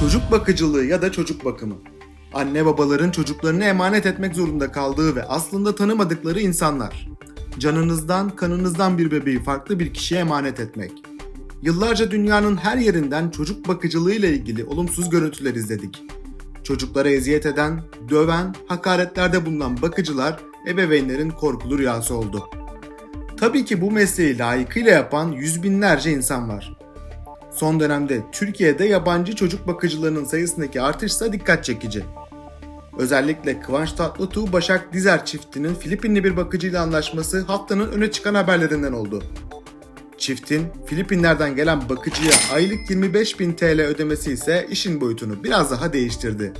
Çocuk bakıcılığı ya da çocuk bakımı. Anne babaların çocuklarını emanet etmek zorunda kaldığı ve aslında tanımadıkları insanlar. Canınızdan, kanınızdan bir bebeği farklı bir kişiye emanet etmek. Yıllarca dünyanın her yerinden çocuk bakıcılığı ile ilgili olumsuz görüntüler izledik. Çocuklara eziyet eden, döven, hakaretlerde bulunan bakıcılar ebeveynlerin korkulu rüyası oldu. Tabii ki bu mesleği layıkıyla yapan yüz binlerce insan var. Son dönemde Türkiye'de yabancı çocuk bakıcılarının sayısındaki artış ise dikkat çekici. Özellikle Kıvanç Tatlıtuğ Başak Dizer çiftinin Filipinli bir bakıcıyla anlaşması haftanın öne çıkan haberlerinden oldu. Çiftin Filipinlerden gelen bakıcıya aylık 25.000 TL ödemesi ise işin boyutunu biraz daha değiştirdi.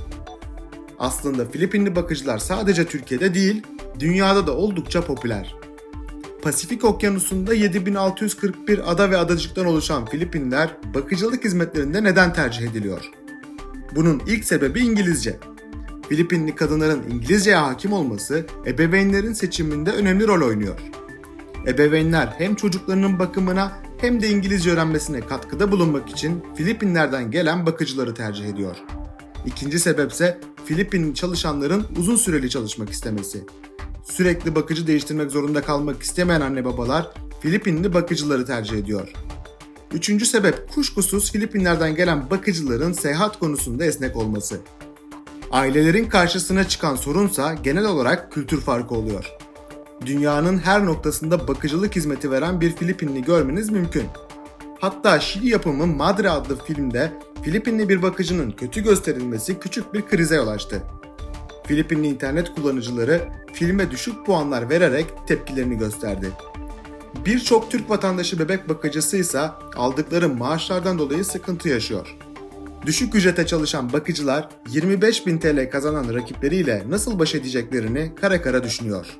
Aslında Filipinli bakıcılar sadece Türkiye'de değil, dünyada da oldukça popüler. Pasifik Okyanusu'nda 7641 ada ve adacıktan oluşan Filipinler bakıcılık hizmetlerinde neden tercih ediliyor? Bunun ilk sebebi İngilizce. Filipinli kadınların İngilizceye hakim olması ebeveynlerin seçiminde önemli rol oynuyor. Ebeveynler hem çocuklarının bakımına hem de İngilizce öğrenmesine katkıda bulunmak için Filipinlerden gelen bakıcıları tercih ediyor. İkinci sebepse Filipinli çalışanların uzun süreli çalışmak istemesi. Sürekli bakıcı değiştirmek zorunda kalmak istemeyen anne babalar Filipinli bakıcıları tercih ediyor. Üçüncü sebep kuşkusuz Filipinlerden gelen bakıcıların seyahat konusunda esnek olması. Ailelerin karşısına çıkan sorunsa genel olarak kültür farkı oluyor. Dünyanın her noktasında bakıcılık hizmeti veren bir Filipinli görmeniz mümkün. Hatta Şili yapımı Madre adlı filmde Filipinli bir bakıcının kötü gösterilmesi küçük bir krize yol açtı. Filipinli internet kullanıcıları filme düşük puanlar vererek tepkilerini gösterdi. Birçok Türk vatandaşı bebek bakıcısı ise aldıkları maaşlardan dolayı sıkıntı yaşıyor. Düşük ücrete çalışan bakıcılar 25.000 TL kazanan rakipleriyle nasıl baş edeceklerini kara kara düşünüyor.